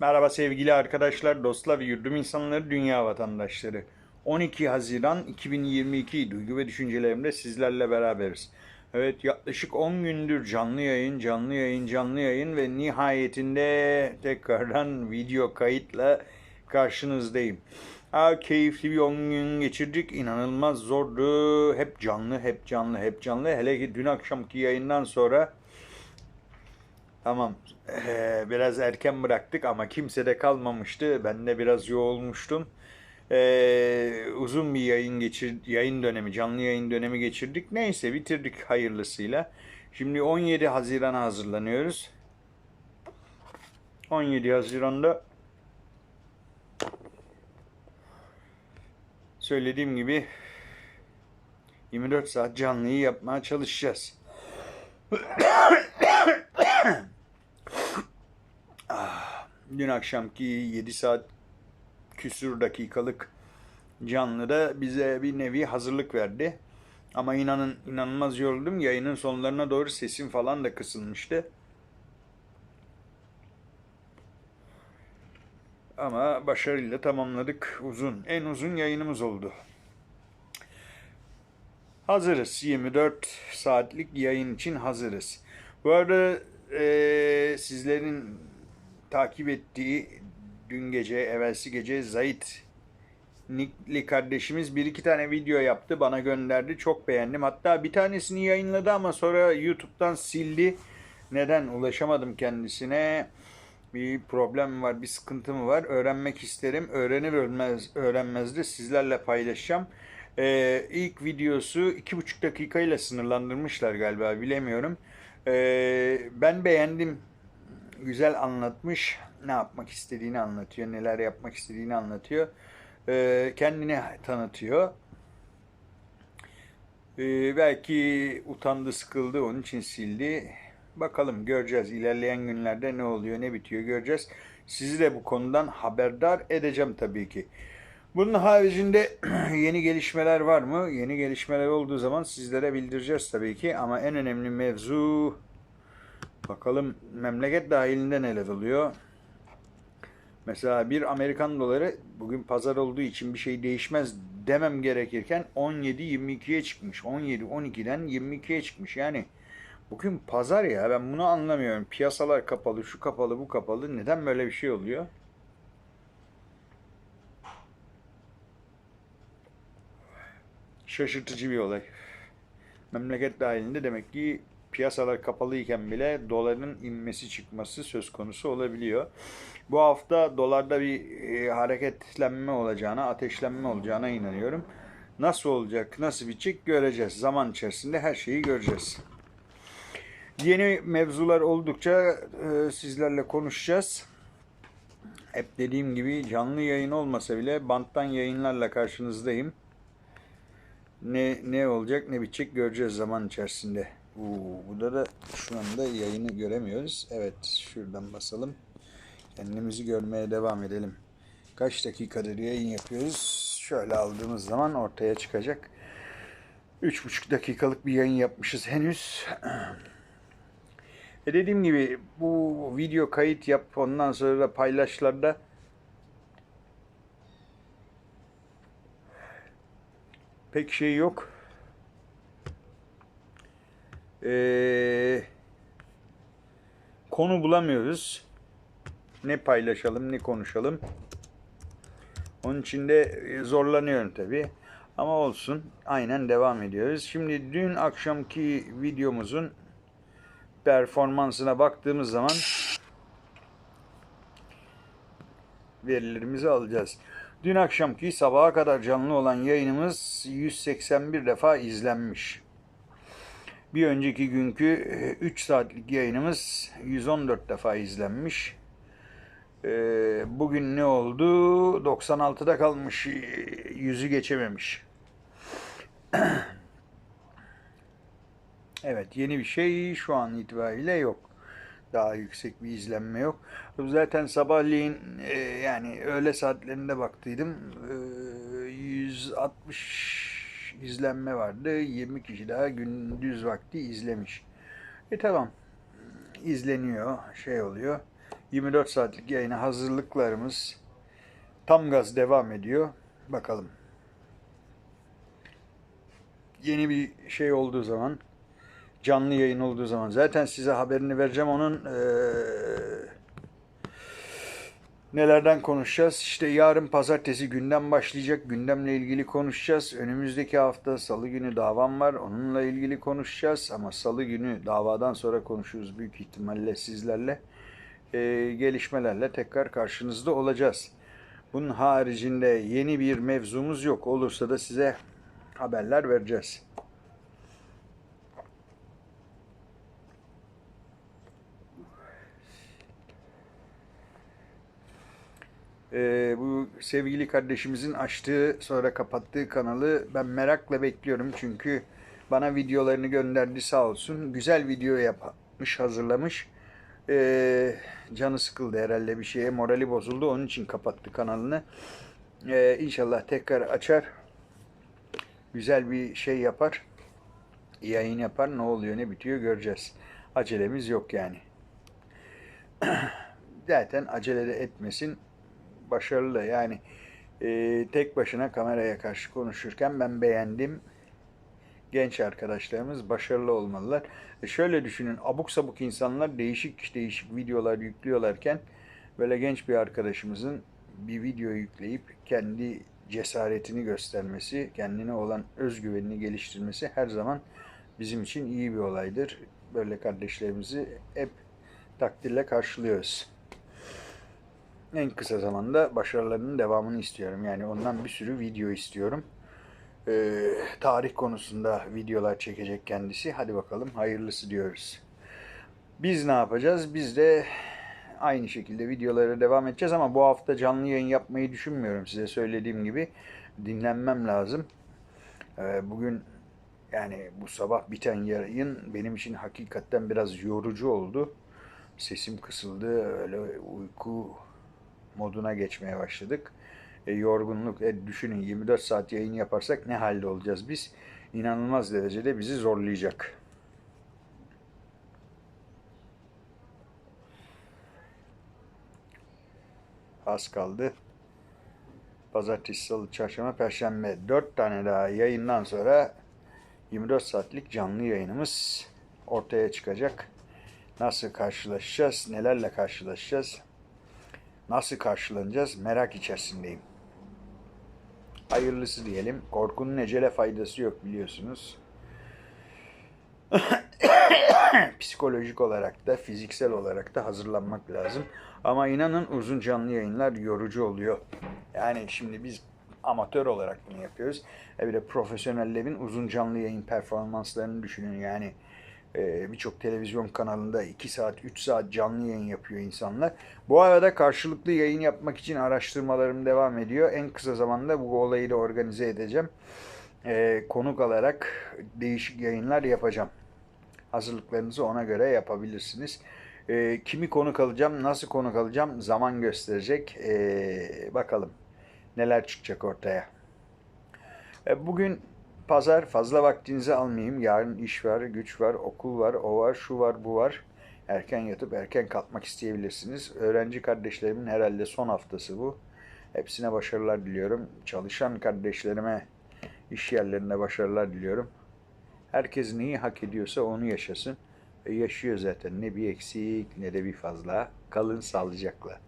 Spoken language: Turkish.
Merhaba sevgili arkadaşlar, dostlar yurdum insanları, dünya vatandaşları. 12 Haziran 2022 duygu ve düşüncelerimde sizlerle beraberiz. Evet yaklaşık 10 gündür canlı yayın, canlı yayın, canlı yayın ve nihayetinde tekrardan video kayıtla karşınızdayım. Aa, keyifli bir 10 gün geçirdik. İnanılmaz zordu. Hep canlı, hep canlı, hep canlı. Hele ki dün akşamki yayından sonra Tamam. Ee, biraz erken bıraktık ama kimse de kalmamıştı. Ben de biraz yoğulmuştum. Ee, uzun bir yayın geçir yayın dönemi, canlı yayın dönemi geçirdik. Neyse bitirdik hayırlısıyla. Şimdi 17 Haziran'a hazırlanıyoruz. 17 Haziran'da söylediğim gibi 24 saat canlıyı yapmaya çalışacağız. Dün akşamki 7 saat küsür dakikalık canlı da bize bir nevi hazırlık verdi. Ama inanın inanılmaz yoruldum. Yayının sonlarına doğru sesim falan da kısılmıştı. Ama başarıyla tamamladık. Uzun, en uzun yayınımız oldu. Hazırız. 24 saatlik yayın için hazırız. Bu arada eee, sizlerin takip ettiği dün gece, evvelsi gece Zahit Nikli kardeşimiz bir iki tane video yaptı, bana gönderdi. Çok beğendim. Hatta bir tanesini yayınladı ama sonra YouTube'dan sildi. Neden? Ulaşamadım kendisine. Bir problem var, bir sıkıntı mı var? Öğrenmek isterim. Öğrenir ölmez, öğrenmez de sizlerle paylaşacağım. Ee, ilk videosu iki buçuk dakikayla sınırlandırmışlar galiba, bilemiyorum. Ee, ben beğendim güzel anlatmış. Ne yapmak istediğini anlatıyor, neler yapmak istediğini anlatıyor. Ee, kendini tanıtıyor. Ee, belki utandı, sıkıldı, onun için sildi. Bakalım göreceğiz. İlerleyen günlerde ne oluyor, ne bitiyor göreceğiz. Sizi de bu konudan haberdar edeceğim tabii ki. Bunun haricinde yeni gelişmeler var mı? Yeni gelişmeler olduğu zaman sizlere bildireceğiz tabii ki. Ama en önemli mevzu Bakalım memleket dahilinde neler oluyor. Mesela bir Amerikan doları bugün pazar olduğu için bir şey değişmez demem gerekirken 17-22'ye çıkmış. 17-12'den 22'ye çıkmış. Yani bugün pazar ya ben bunu anlamıyorum. Piyasalar kapalı, şu kapalı, bu kapalı. Neden böyle bir şey oluyor? Şaşırtıcı bir olay. Memleket dahilinde demek ki piyasalar kapalı iken bile doların inmesi çıkması söz konusu olabiliyor. Bu hafta dolarda bir e, hareketlenme olacağına, ateşlenme olacağına inanıyorum. Nasıl olacak, nasıl bitecek göreceğiz. Zaman içerisinde her şeyi göreceğiz. Yeni mevzular oldukça e, sizlerle konuşacağız. Hep dediğim gibi canlı yayın olmasa bile banttan yayınlarla karşınızdayım. Ne ne olacak, ne bitecek göreceğiz zaman içerisinde. Oo, burada da şu anda yayını göremiyoruz. Evet, şuradan basalım. Kendimizi görmeye devam edelim. Kaç dakikadır yayın yapıyoruz? Şöyle aldığımız zaman ortaya çıkacak. 3,5 dakikalık bir yayın yapmışız henüz. E dediğim gibi bu video kayıt yap ondan sonra da paylaşlarda pek şey yok. Ee, konu bulamıyoruz. Ne paylaşalım, ne konuşalım. Onun için de e, zorlanıyorum tabii. Ama olsun. Aynen devam ediyoruz. Şimdi dün akşamki videomuzun performansına baktığımız zaman verilerimizi alacağız. Dün akşamki sabaha kadar canlı olan yayınımız 181 defa izlenmiş. Bir önceki günkü 3 saatlik yayınımız 114 defa izlenmiş. Ee, Bugün ne oldu? 96'da kalmış, 100'ü geçememiş. Evet, yeni bir şey şu an itibariyle yok. Daha yüksek bir izlenme yok. Zaten sabahleyin e, yani öğle saatlerinde baktıydım. E, 160 izlenme vardı. 20 kişi daha gündüz vakti izlemiş. E tamam. İzleniyor, şey oluyor. 24 saatlik yayına hazırlıklarımız tam gaz devam ediyor. Bakalım. Yeni bir şey olduğu zaman, canlı yayın olduğu zaman zaten size haberini vereceğim onun eee, nelerden konuşacağız. İşte yarın pazartesi gündem başlayacak. Gündemle ilgili konuşacağız. Önümüzdeki hafta salı günü davam var. Onunla ilgili konuşacağız. Ama salı günü davadan sonra konuşuruz büyük ihtimalle sizlerle. Eee, gelişmelerle tekrar karşınızda olacağız. Bunun haricinde yeni bir mevzumuz yok. Olursa da size haberler vereceğiz. Ee, bu sevgili kardeşimizin açtığı sonra kapattığı kanalı ben merakla bekliyorum çünkü bana videolarını gönderdi sağ olsun. Güzel video yapmış, hazırlamış. Ee, canı sıkıldı herhalde bir şeye, morali bozuldu. Onun için kapattı kanalını. Ee, inşallah tekrar açar. Güzel bir şey yapar. Yayın yapar. Ne oluyor ne bitiyor göreceğiz. Acelemiz yok yani. Zaten acele de etmesin. Başarılı yani e, tek başına kameraya karşı konuşurken ben beğendim. Genç arkadaşlarımız başarılı olmalılar. E şöyle düşünün abuk sabuk insanlar değişik değişik videolar yüklüyorlarken böyle genç bir arkadaşımızın bir video yükleyip kendi cesaretini göstermesi, kendine olan özgüvenini geliştirmesi her zaman bizim için iyi bir olaydır. Böyle kardeşlerimizi hep takdirle karşılıyoruz. En kısa zamanda başarılarının devamını istiyorum. Yani ondan bir sürü video istiyorum. Ee, tarih konusunda videolar çekecek kendisi. Hadi bakalım hayırlısı diyoruz. Biz ne yapacağız? Biz de aynı şekilde videolara devam edeceğiz ama bu hafta canlı yayın yapmayı düşünmüyorum size söylediğim gibi. Dinlenmem lazım. Ee, bugün yani bu sabah biten yayın benim için hakikaten biraz yorucu oldu. Sesim kısıldı, öyle uyku moduna geçmeye başladık. E, yorgunluk, e, düşünün 24 saat yayın yaparsak ne halde olacağız biz? İnanılmaz derecede bizi zorlayacak. Az kaldı. Pazartesi, salı, çarşamba, perşembe 4 tane daha yayından sonra 24 saatlik canlı yayınımız ortaya çıkacak. Nasıl karşılaşacağız, nelerle karşılaşacağız, nasıl karşılanacağız merak içerisindeyim. Hayırlısı diyelim. Korkunun ecele faydası yok biliyorsunuz. Psikolojik olarak da fiziksel olarak da hazırlanmak lazım. Ama inanın uzun canlı yayınlar yorucu oluyor. Yani şimdi biz amatör olarak bunu yapıyoruz. E bir de profesyonellerin uzun canlı yayın performanslarını düşünün. Yani e, birçok televizyon kanalında 2 saat, 3 saat canlı yayın yapıyor insanlar. Bu arada karşılıklı yayın yapmak için araştırmalarım devam ediyor. En kısa zamanda bu olayı da organize edeceğim. E, konuk alarak değişik yayınlar yapacağım. Hazırlıklarınızı ona göre yapabilirsiniz. E, kimi konuk alacağım, nasıl konuk alacağım zaman gösterecek. E, bakalım neler çıkacak ortaya. Bugün pazar fazla vaktinizi almayayım. Yarın iş var, güç var, okul var, o var, şu var, bu var. Erken yatıp erken kalkmak isteyebilirsiniz. Öğrenci kardeşlerimin herhalde son haftası bu. Hepsine başarılar diliyorum. Çalışan kardeşlerime iş yerlerinde başarılar diliyorum. Herkes neyi hak ediyorsa onu yaşasın. E yaşıyor zaten. Ne bir eksik ne de bir fazla. Kalın sağlıcakla.